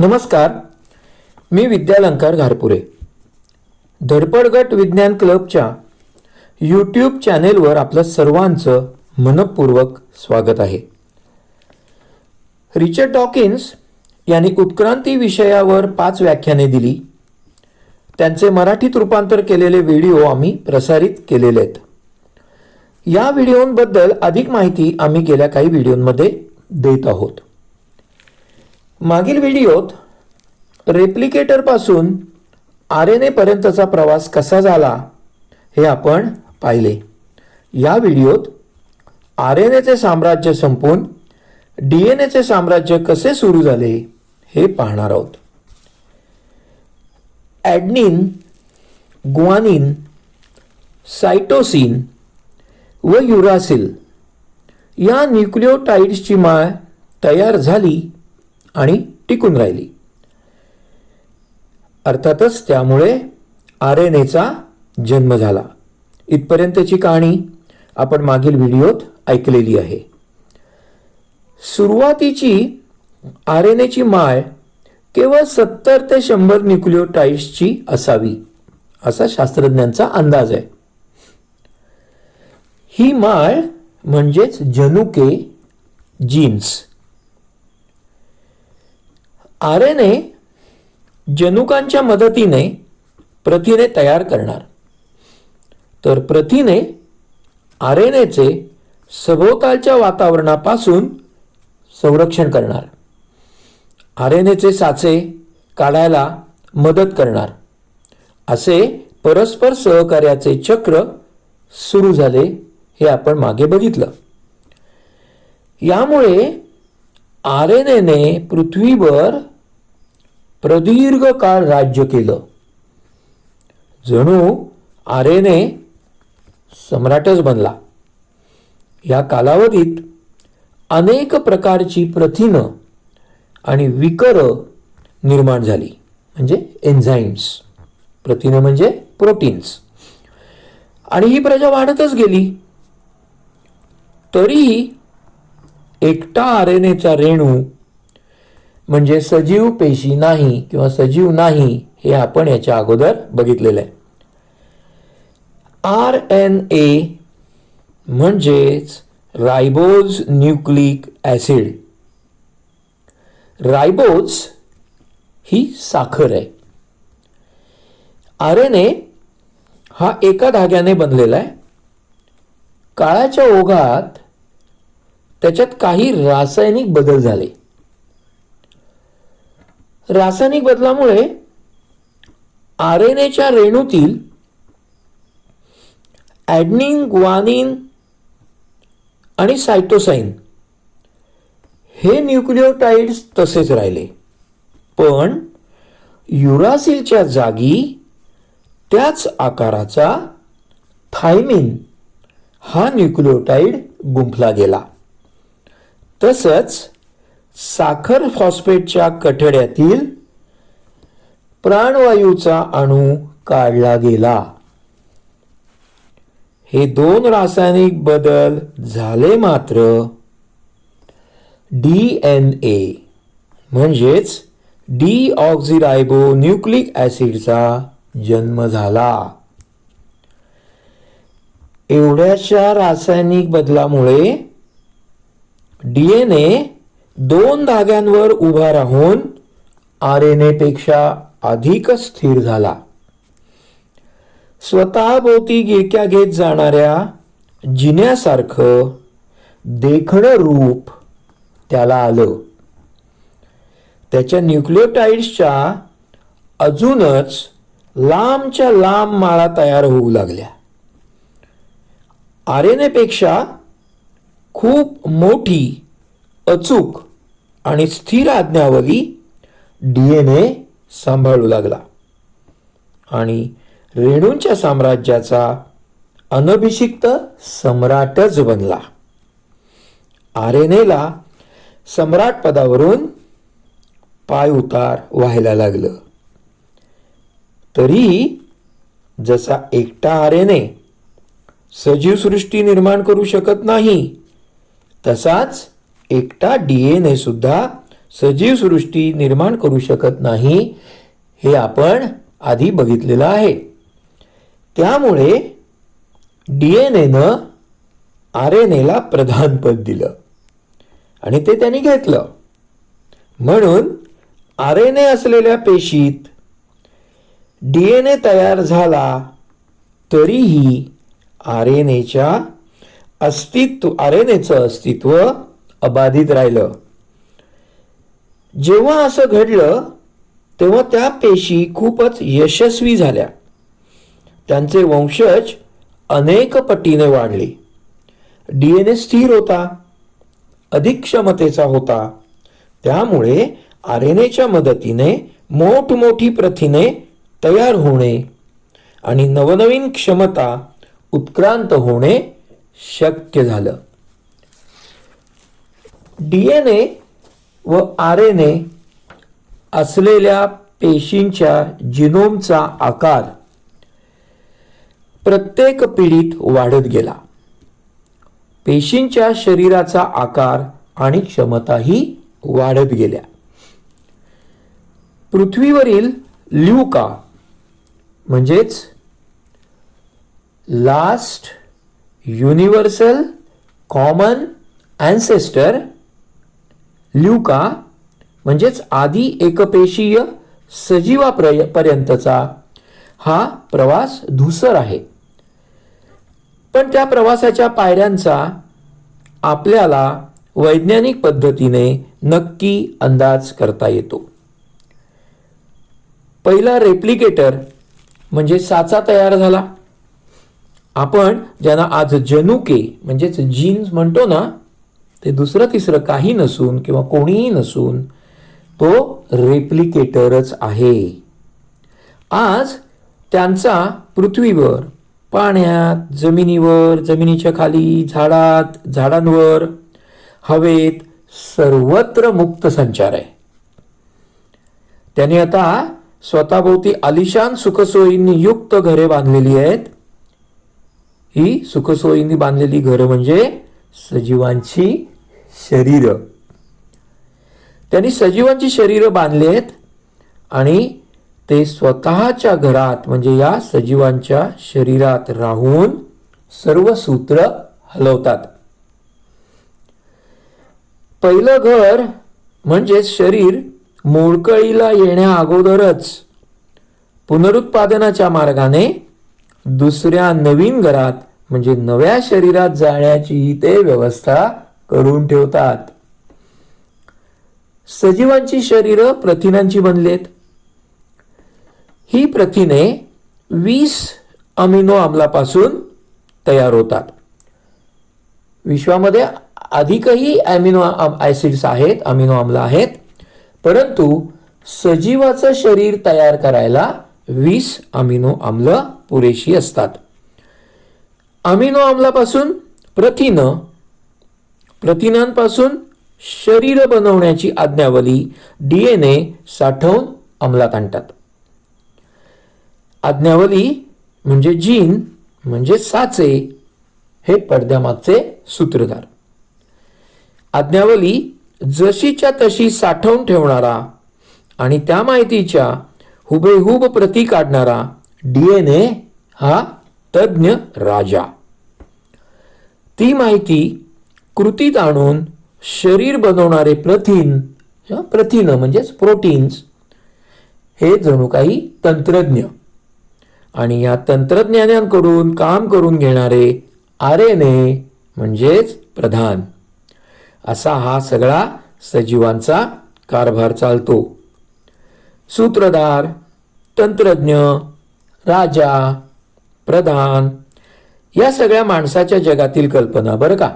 नमस्कार. मी विद्यालंकार घारपुरे. धडपडगट विज्ञान क्लबच्या यूट्यूब चॅनेलवर आपलं सर्वांचं मनपूर्वक स्वागत आहे. रिचर्ड डॉकिन्स यांनी उत्क्रांती विषयावर पाच व्याख्याने दिली. त्यांचे मराठीत रूपांतर केलेले व्हिडिओ आम्ही प्रसारित केलेले आहेत. या व्हिडिओंबद्दल अधिक माहिती आम्ही गेल्या काही व्हिडिओंमध्ये देत आहोत. मागील व्हिडिओत रेप्लिकेटरपासून आर एन एपर्यंतचा प्रवास कसा झाला हे आपण पाहिले. या व्हिडिओत आर एन एचे साम्राज्य संपून डी एन एचे साम्राज्य कसे सुरू झाले हे पाहणार आहोत. ॲडनिन गुआनिन सायटोसिन व युरासिल या न्यूक्लिओटाइड्सची माळ तयार झाली आणि टिकून राहिली. अर्थातच त्यामुळे आर एन एचा जन्म झाला. इथपर्यंतची कहाणी आपण मागील व्हिडिओत ऐकलेली आहे. सुरुवातीची आर एन एची माळ केवळ सत्तर ते शंभर न्यूक्लिओटाईड्सची असावी असा शास्त्रज्ञांचा अंदाज आहे. ही माळ म्हणजेच जनुके जीन्स. आर एन ए जनुकांच्या मदतीने प्रथिने तयार करणार. तर प्रथिने आर एन एचे सभोवतालच्या वातावरणापासून संरक्षण करणार. आर एन एचे साचे काढायला मदत करणार. असे परस्पर सहकार्याचे चक्र सुरू झाले हे आपण मागे बघितलं. यामुळे आर एन एने पृथ्वीवर प्रदीर्घ काळ राज्य केलं. जणू आर सम्राटच बनला. या कालावधीत अनेक प्रकारची प्रथिनं आणि विकर निर्माण झाली. म्हणजे एन्झाईम्स प्रथिनं म्हणजे प्रोटीन्स आणि ही प्रजा वाढतच गेली. तरीही एकटा आरेनेचा रेणू म्हणजे सजीव पेशी नाही किंवा सजीव नाही हे आपण याच्या अगोदर बघितलेलं आहे. आर एन ए म्हणजेच रायबोज न्यूक्लिक ॲसिड. रायबोज ही साखर आहे. आर एन ए हा एका धाग्याने बनलेला आहे. काळाच्या ओघात त्याच्यात काही रासायनिक बदल झाले. रासायनिक बदलामुळे आर एन एच्या रेणूतील ॲडनिन ग्वानिन आणि सायटोसाईन हे न्यूक्लिओटाइड्स तसेच राहिले. पण युरासिलच्या जागी त्याच आकाराचा थायमिन हा न्यूक्लिओटाइड गुंफला गेला. तसंच साखर फॉस्फेटच्या कठड्यातील प्राणवायूचा अणू काढला गेला. हे दोन रासायनिक बदल झाले मात्र डी एन ए म्हणजेच डी ऑक्झिरायबो न्यूक्लिक ॲसिडचा जन्म झाला. एवढ्याशा रासायनिक बदलामुळे डी एन ए दोन धाग्यांवर उभा राहून आर एनपेक्षा अधिक स्थिर झाला. स्वतःभोवती गिरक्या घेत जाणाऱ्या जिन्यासारखं देखणं रूप त्याला आलं. त्याच्या न्यूक्लिओटाईड्सच्या अजूनच लांबच्या लांब माळा तयार होऊ लागल्या. आर एन एपेक्षा खूप मोठी अचूक आणि स्थिर आज्ञावली डी एन ए सांभाळू लागला. आणि रेणूंच्या साम्राज्याचा अनभिषिक्त सम्राटच बनला. आर एन एला सम्राट पदावरून पाय उतार व्हायला लागलं. तरीही जसा एकटा आर एन ए सजीव सृष्टी निर्माण करू शकत नाही तसाच एकटा डी एन ए सुद्धा सजीव सृष्टी निर्माण करू शकत नाही हे आपण आधी बघितलेलं आहे. त्यामुळे डी एन एनं आर एन एला प्रधानपद दिलं आणि ते त्यांनी घेतलं. म्हणून आर एन ए असलेल्या पेशीत डी एन ए तयार झाला तरीही आर एन एच्या अस्तित्व आर एन एचं अस्तित्व अबाधित राहिलं. जेव्हा असं घडलं तेव्हा त्या पेशी खूपच यशस्वी झाल्या. त्यांचे वंशज अनेक पटीने वाढले. डी एन ए स्थिर होता अधिक क्षमतेचा होता. त्यामुळे आर एन एच्या मदतीने मोठमोठी प्रथिने तयार होणे आणि नवनवीन क्षमता उत्क्रांत होणे शक्य झालं. डी एन ए व आर एन ए असलेल्या पेशींच्या जिनोमचा आकार प्रत्येक पिढीत वाढत गेला. पेशींच्या शरीराचा आकार आणि क्षमताही वाढत गेल्या. पृथ्वीवरील ल्युका म्हणजेच last universal common ancestor LUCA म्हणजेच आधी एकपेशीय सजीवापर्य पर्यंतचा हा प्रवास धुसर आहे. पण त्या प्रवासाच्या पायऱ्यांचा आपल्याला वैज्ञानिक पद्धतीने नक्की अंदाज करता येतो. पहिला रेप्लिकेटर म्हणजे साचा तयार झाला. आपण ज्यांना आज जनुके म्हणजेच जीन्स म्हणतो ना ते दुसरं तिसरं काही नसून किंवा कोणीही नसून तो रेप्लिकेटरच आहे. आज त्यांचा पृथ्वीवर पाण्यात जमिनीवर जमिनीच्या खाली झाडात झाडांवर हवेत सर्वत्र मुक्त संचार आहे. त्याने आता स्वतःभोवती आलिशान सुखसोयींनी युक्त घरे बांधलेली आहेत. ही सुखसोयींनी बांधलेली घरं म्हणजे सजीवांची शरीर. त्यांनी सजीवांची शरीरं बांधली आहेत आणि ते स्वतःच्या घरात म्हणजे या सजीवांच्या शरीरात राहून सर्व सूत्र हलवतात. पहिलं घर म्हणजे शरीर मोडकळीला येण्या अगोदरच पुनरुत्पादनाच्या मार्गाने दुसऱ्या नवीन घरात म्हणजे नव्या शरीरात जाण्याची ते व्यवस्था करून ठेवतात. सजीवांची शरीरं प्रथिनांची बनलेत. ही प्रथिने वीस अमिनो आम्लापासून तयार होतात. विश्वामध्ये अधिकही अमिनो ॲसिड्स आहेत अमिनो आम्ल आहेत परंतु सजीवाचं शरीर तयार करायला वीस अमिनो आम्ल पुरेशी असतात. अमिनो आम्लापासून प्रथिन प्रथिनांपासून शरीर बनवण्याची आज्ञावली डी एन ए साठवून अंमलात आणतात. आज्ञावली म्हणजे जीन म्हणजे साचे हे पडद्यामागचे सूत्रधार. आज्ञावली जशीच्या तशी साठवून ठेवणारा आणि त्या माहितीच्या हुबेहूब प्रती काढणारा डी एन ए हा तज्ज्ञ राजा. ती माहिती कृतीत आणून शरीर बनवणारे प्रथिन प्रथिनं म्हणजेच प्रोटीन्स हे जणू काही तंत्रज्ञ. आणि या तंत्रज्ञानांकडून काम करून घेणारे आर एन ए म्हणजेच प्रधान. असा हा सगळा सजीवांचा कारभार चालतो. सूत्रधार तंत्रज्ञ राजा प्रधान या सगळ्या माणसाच्या जगातील कल्पना बरं का?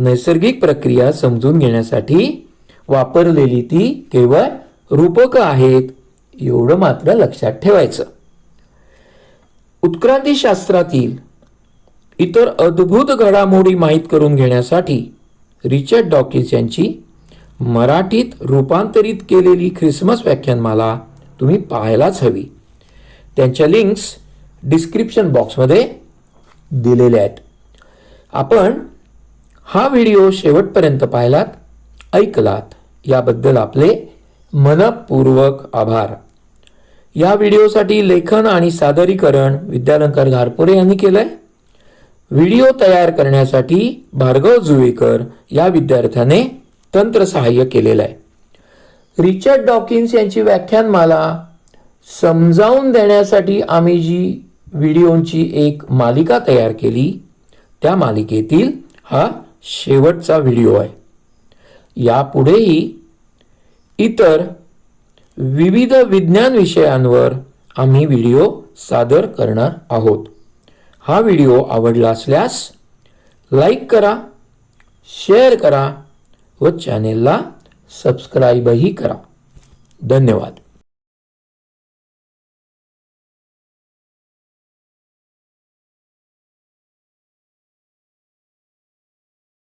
नैसर्गिक प्रक्रिया समजून घेण्यासाठी वापरलेली ती केवळ रूपकं आहेत एवढं मात्र लक्षात ठेवायचं. उत्क्रांतीशास्त्रातील इतर अद्भुत घडामोडी माहीत करून घेण्यासाठी रिचर्ड डॉकिन्स यांची मराठीत रूपांतरित केलेली ख्रिसमस व्याख्यानमाला तुम्ही पाहायलाच हवी. त्यांच्या लिंक्स डिस्क्रिप्शन बॉक्समध्ये दिलेल्या आहेत. आपण हा व्हिडिओ शेवटपर्यंत पाहिलात ऐकलात याबद्दल आपले मनपूर्वक आभार. या व्हिडिओसाठी लेखन आणि सादरीकरण विद्यालंकार घारपुरे यांनी केलंय. व्हिडिओ तयार करण्यासाठी भार्गव जुवेकर या विद्यार्थ्याने तंत्रसहाय्य केलेलं आहे रिचर्ड डॉकिन्स यांची व्याख्यानमाला समजावून देण्यासाठी आम्ही जी व्हिडिओंची एक मालिका तयार केली त्या मालिकेतील हा शेवटचा व्हिडिओ आहे. यापुढेही इतर विविध विज्ञान विषयांवर आम्ही व्हिडिओ सादर करणार आहोत. हा व्हिडिओ आवडला असल्यास लाईक करा शेअर करा व चॅनेलला सबस्क्राईबही करा. धन्यवाद.